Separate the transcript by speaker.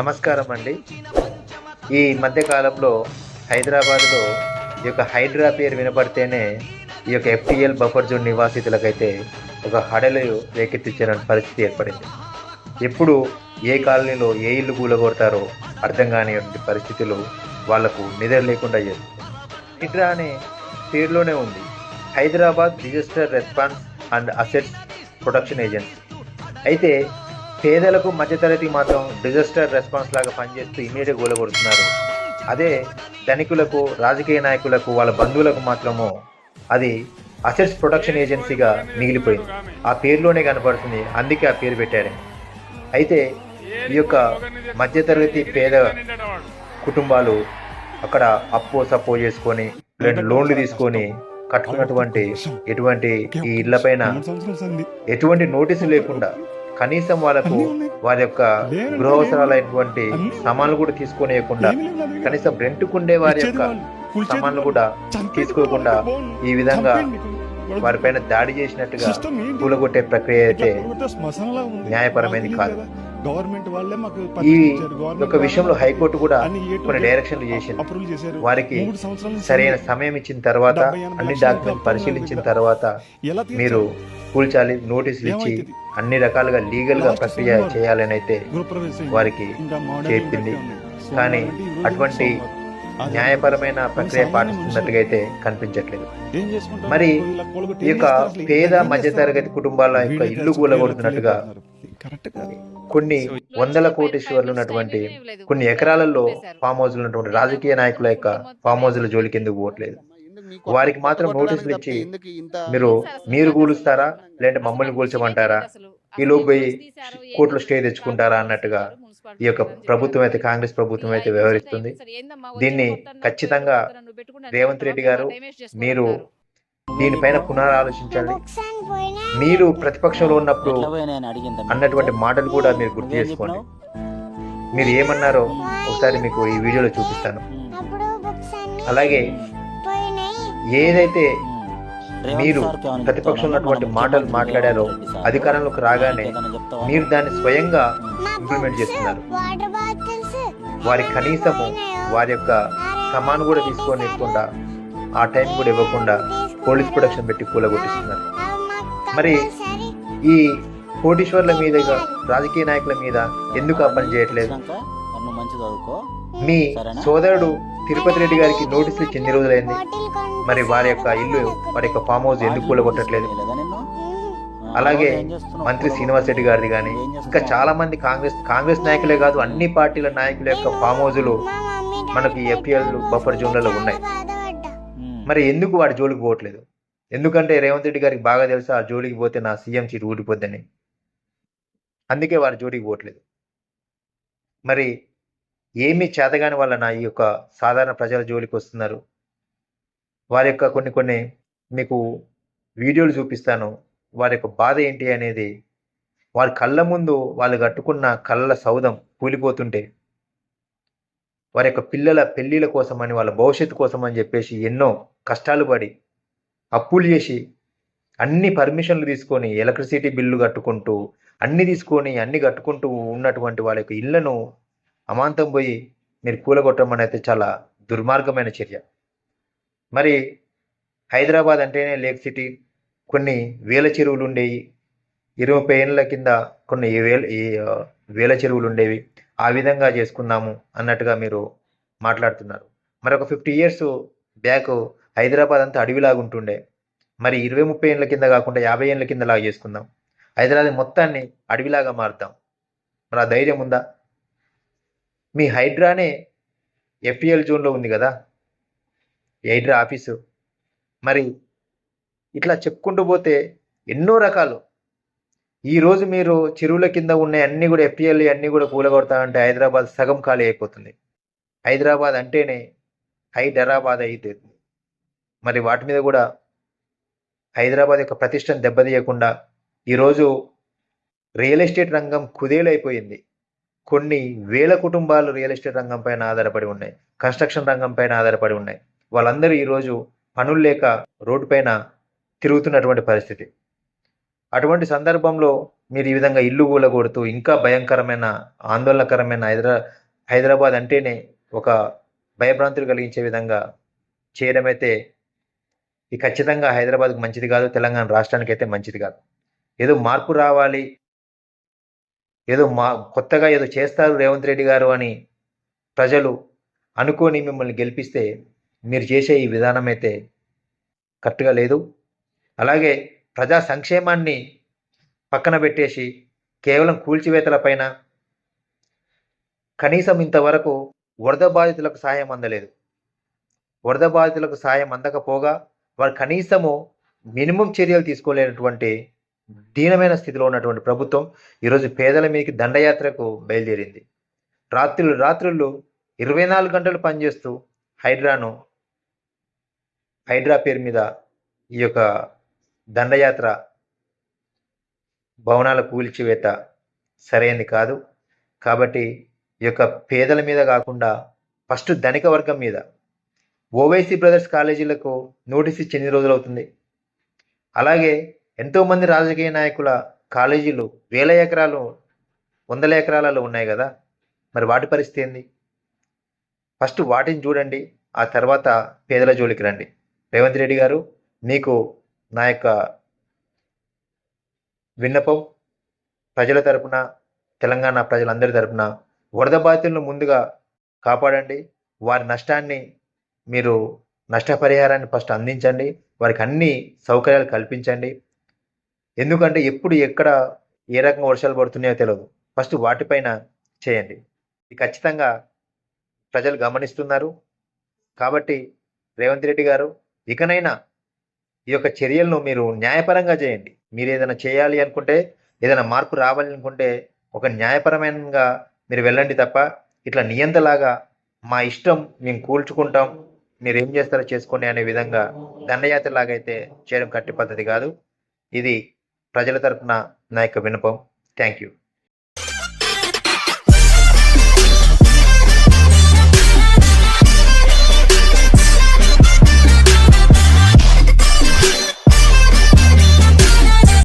Speaker 1: నమస్కారం అండి ఈ మధ్యకాలంలో హైదరాబాద్లో ఈ యొక్క హైడ్రా పేరు వినపడితేనే ఈ యొక్క ఎఫ్టీఎల్ బఫర్ జోన్ నివాసితులకైతే ఒక హడలు రేకెత్తించిన పరిస్థితి ఏర్పడింది. ఎప్పుడు ఏ కాలనీలో ఏ ఇల్లు కూలగొడతారో అర్థం కాని పరిస్థితులు వాళ్ళకు నిద్ర లేకుండా చేస్తుంది హైడ్రా అనే పేరులోనే ఉంది. Hyderabad disaster response and assets protection agency. అయితే పేదలకు మధ్యతరగతి మాత్రం డిజాస్టర్ రెస్పాన్స్ లాగా పనిచేస్తూ ఇమీడియట్ గోలగొడుతున్నారు. అదే ధనికులకు రాజకీయ నాయకులకు వాళ్ళ బంధువులకు మాత్రము అది అసెట్స్ ప్రొటెక్షన్ ఏజెన్సీగా మిగిలిపోయింది. ఆ పేరులోనే కనపడుతుంది అందుకే ఆ పేరు పెట్టారు. అయితే ఈ యొక్క మధ్యతరగతి పేద కుటుంబాలు అక్కడ అప్పు సపో చేసుకొని లోన్లు తీసుకొని కట్టుకున్నటువంటి ఎటువంటి ఈ ఇళ్ళపైన ఎటువంటి నోటీసు లేకుండా కనీసం వాళ్ళకు వారి యొక్క గృహ అవసరాలైనటువంటి సామాన్లు కూడా తీసుకోనియకుండా కనీసం రెంట్కుండే వారి యొక్క సామాన్లు కూడా తీసుకోకుండా ఈ విధంగా వారిపైన దాడి చేసినట్టుగా కూలగొట్టే ప్రక్రియ అయితే న్యాయపరమైనది కాదు.
Speaker 2: గవర్నమెంట్ వాళ్ళే మాకు
Speaker 1: ఈ యొక్క విషయంలో హైకోర్టు కూడా కొన్ని డైరెక్షన్లు చేసింది. వారికి సరైన సమయం ఇచ్చిన తర్వాత అన్ని డాక్యుమెంట్ పరిశీలించిన తర్వాత మీరు? కూల్చాలి నోటీసులు ఇచ్చి? అన్ని రకాలుగా లీగల్గా
Speaker 2: లాస్ట్
Speaker 1: ప్రక్రియ. చేయాలని అయితే వారికి చెప్పింది. కానీ అటువంటి న్యాయపరమైన ప్రక్రియ పాటిస్తున్నట్టుగా అయితే కనిపించట్లేదు? మరి ఈ యొక్క? పేద
Speaker 2: ఏం
Speaker 1: మధ్య
Speaker 2: చేస్తారు?
Speaker 1: తరగతి కుటుంబాల యొక్క ఇల్లు కూలగొడుతున్నట్టుగా కొన్ని వందల కోటీశ్వర్లు ఉన్నటువంటి కొన్ని ఎకరాలలో ఫామ్ హౌస్లు ఉన్నటువంటి రాజకీయ నాయకుల యొక్క ఫామ్ హౌస్ల జోలికి ఎందుకు పోవట్లేదు వారికి మాత్రం నోటీసులు ఇచ్చి మీరు మీరు కూలుస్తారా లేదంటే మమ్మల్ని కూల్చమంటారా ఈ లోపు పోయి కోర్టులో స్టే తెచ్చుకుంటారా అన్నట్టుగా ఈ యొక్క ప్రభుత్వం అయితే కాంగ్రెస్ ప్రభుత్వం అయితే వ్యవహరిస్తుంది. దీన్ని ఖచ్చితంగా రేవంత్ రెడ్డి గారు మీరు దీనిపైన పునరాలోచించండి మీరు ప్రతిపక్షంలో ఉన్నప్పుడు? అన్నటువంటి మాటలు కూడా మీరు గుర్తు చేసుకోండి? మీరు ఏమన్నారో ఒకసారి మీకు ఈ వీడియోలో చూపిస్తాను. అలాగే ఏదైతే మీరు
Speaker 3: చెప్తావా?
Speaker 1: ఉన్నటువంటి మాటలు మాట్లాడారో అధికారంలోకి రాగానే? మీరు దాన్ని స్వయంగా ఇంప్లిమెంట్ చేస్తున్నారు. వారి కనీసము వారి యొక్క సమాన్ కూడా తీసుకోనివ్వకుండా ఆ టైం కూడా ఇవ్వకుండా పోలీస్ ప్రొటెక్షన్ పెట్టి కూలగొట్టిస్తున్నారు. మరి ఈ కోటీశ్వర్ల మీద రాజకీయ నాయకుల మీద ఎందుకు ఆ పని చేయట్లేదు? మీ? సోదరుడు తిరుపతి రెడ్డి గారికి నోటీసులు ఇచ్చి ఎన్ని రోజులైంది? మరి వారి యొక్క ఇల్లు వారి యొక్క ఫామ్ హౌస్ ఎందుకు కూలగొట్టట్లేదు? అలాగే మంత్రి శ్రీనివాస్ రెడ్డి గారిది కానీ ఇంకా చాలా మంది కాంగ్రెస్ కాంగ్రెస్ నాయకులే కాదు అన్ని పార్టీల నాయకుల యొక్క ఫామ్ హౌజులు మనకి ఎఫ్పిఎల్ బఫర్ జోన్లలో ఉన్నాయి. మరి ఎందుకు వాడు జోలికి పోవట్లేదు? ఎందుకంటే రేవంత్ రెడ్డి గారికి బాగా తెలుసు ఆ జోలికి పోతే నా సీఎం సీట్ ఊడిపోద్దని. అందుకే వారు జోలికి పోవట్లేదు. మరి ఏమీ చేతగాని వలన ఈ యొక్క సాధారణ ప్రజల జోలికి వస్తున్నారు. వారి యొక్క కొన్ని కొన్ని మీకు వీడియోలు చూపిస్తాను. వారి యొక్క బాధ ఏంటి అనేది వారి కళ్ళ ముందు వాళ్ళు కట్టుకున్న కళ్ళ సౌదం కూలిపోతుంటే వారి యొక్క పిల్లల పెళ్ళిళ్ళ కోసమని వాళ్ళ భవిష్యత్తు కోసం అని చెప్పేసి ఎన్నో కష్టాలు పడి అప్పులు చేసి అన్ని పర్మిషన్లు తీసుకొని ఎలక్ట్రిసిటీ బిల్లు కట్టుకుంటూ అన్ని తీసుకొని అన్ని కట్టుకుంటూ ఉన్నటువంటి వాళ్ళ యొక్క ఇళ్ళను అమాంతం పోయి మీరు కూలగొట్టడం అనేది చాలా దుర్మార్గమైన చర్య. మరి హైదరాబాద్ అంటేనే లేక్ సిటీ కొన్ని వేల చెరువులు ఉండేవి. ఇరవై ముప్పై ఏళ్ళ కింద కొన్ని వేల వేల చెరువులు ఉండేవి. ఆ విధంగా చేసుకుందాము అన్నట్టుగా మీరు మాట్లాడుతున్నారు. మరి ఒక ఫిఫ్టీ ఇయర్స్ బ్యాక్ హైదరాబాద్ అంతా అడవిలాగా ఉంటుండే. మరి ఇరవై ముప్పై ఏళ్ళ కింద కాకుండా యాభై ఏళ్ళ కింద లాగా చేసుకుందాం. హైదరాబాద్ మొత్తాన్ని అడవిలాగా మారుద్దాం. మరి ఆ ధైర్యం ఉందా? మీ హైడ్రానే ఎఫ్పిఎల్ జోన్లో ఉంది కదా? హైడ్రా ఆఫీసు. మరి ఇట్లా చెప్పుకుంటూ పోతే ఎన్నో రకాలు. ఈరోజు మీరు చెరువుల కింద ఉన్న అన్నీ కూడా ఎఫ్ఈఎల్ అన్నీ కూడా కూలగొడతామంటే హైదరాబాద్ సగం ఖాళీ అయిపోతుంది. హైదరాబాద్ అంటేనే హైదరాబాద్ అయితే. మరి వాటి మీద కూడా హైదరాబాద్ యొక్క ప్రతిష్టను దెబ్బతీయకుండా ఈరోజు రియల్ ఎస్టేట్ రంగం కుదేలైపోయింది. కొన్ని వేల కుటుంబాలు రియల్ ఎస్టేట్ రంగం పైన ఆధారపడి ఉన్నాయి. కన్స్ట్రక్షన్ రంగం పైన ఆధారపడి ఉన్నాయి. వాళ్ళందరూ ఈరోజు పనులు లేక రోడ్డు పైన తిరుగుతున్నటువంటి పరిస్థితి. అటువంటి సందర్భంలో మీరు ఈ విధంగా ఇల్లు కూలగొడుతూ ఇంకా భయంకరమైన ఆందోళనకరమైన హైదరా హైదరాబాద్ అంటేనే ఒక భయభ్రాంతులు కలిగించే విధంగా చేయడమైతే ఇది ఖచ్చితంగా హైదరాబాద్కు మంచిది కాదు తెలంగాణ రాష్ట్రానికి అయితే మంచిది కాదు. ఏదో మార్పు రావాలి ఏదో మా కొత్తగా ఏదో చేస్తారు రేవంత్ రెడ్డి గారు అని ప్రజలు అనుకొని మిమ్మల్ని గెలిపిస్తే మీరు చేసే ఈ విధానం అయితే కరెక్ట్గా లేదు. అలాగే ప్రజా సంక్షేమాన్ని పక్కన పెట్టేసి కేవలం కూల్చివేతల పైన కనీసం ఇంతవరకు వరద బాధితులకు సహాయం అందలేదు. వరద బాధితులకు సహాయం అందకపోగా వారు కనీసము మినిమం చర్యలు తీసుకోలేనటువంటి దీనమైన స్థితిలో ఉన్నటువంటి ప్రభుత్వం ఈరోజు పేదల మీదకి దండయాత్రకు బయలుదేరింది. రాత్రులు రాత్రులు ఇరవై నాలుగు గంటలు పనిచేస్తూ హైడ్రాను హైడ్రా పేరు మీద ఈ యొక్క దండయాత్ర భవనాల కూల్చివేత సరైనది కాదు. కాబట్టి ఈ యొక్క పేదల మీద కాకుండా ఫస్ట్ ధనిక వర్గం మీద ఓవైసీ బ్రదర్స్ కాలేజీలకు నోటీస్ ఇచ్చి ఎన్ని రోజులు అవుతుంది? అలాగే ఎంతోమంది రాజకీయ నాయకుల కాలేజీలు వేల ఎకరాలు వందల ఎకరాలలో ఉన్నాయి కదా? మరి వాటి పరిస్థితి ఏంది? ఫస్ట్ వాటిని చూడండి ఆ తర్వాత పేదల జోలికి రండి. రేవంత్ రెడ్డి గారు మీకు నా యొక్క విన్నపం ప్రజల తరపున తెలంగాణ ప్రజలందరి తరపున వరద బాధితులను ముందుగా కాపాడండి. వారి నష్టాన్ని మీరు నష్టపరిహారాన్ని ఫస్ట్ అందించండి. వారికి అన్ని సౌకర్యాలు కల్పించండి. ఎందుకంటే ఎప్పుడు ఎక్కడ ఏ రకంగా వర్షాలు పడుతున్నాయో తెలియదు ఫస్ట్ వాటిపైన చేయండి. ఇది ఖచ్చితంగా ప్రజలు గమనిస్తున్నారు. కాబట్టి రేవంత్ రెడ్డి గారు ఇకనైనా ఈ యొక్క చర్యలను మీరు న్యాయపరంగా చేయండి. మీరు ఏదైనా చేయాలి అనుకుంటే ఏదైనా మార్పు రావాలి అనుకుంటే ఒక న్యాయపరమైనగా మీరు వెళ్ళండి తప్ప ఇట్లా నియంతలాగా మా ఇష్టం మేము కూల్చుకుంటాం మీరు ఏం చేస్తారో చేసుకోండి అనే విధంగా దండయాత్రలాగైతే అయితే చేయడం కట్టి పద్ధతి కాదు. ఇది ప్రజల తరపున నా యొక్క వినపం థ్యాంక్ యూ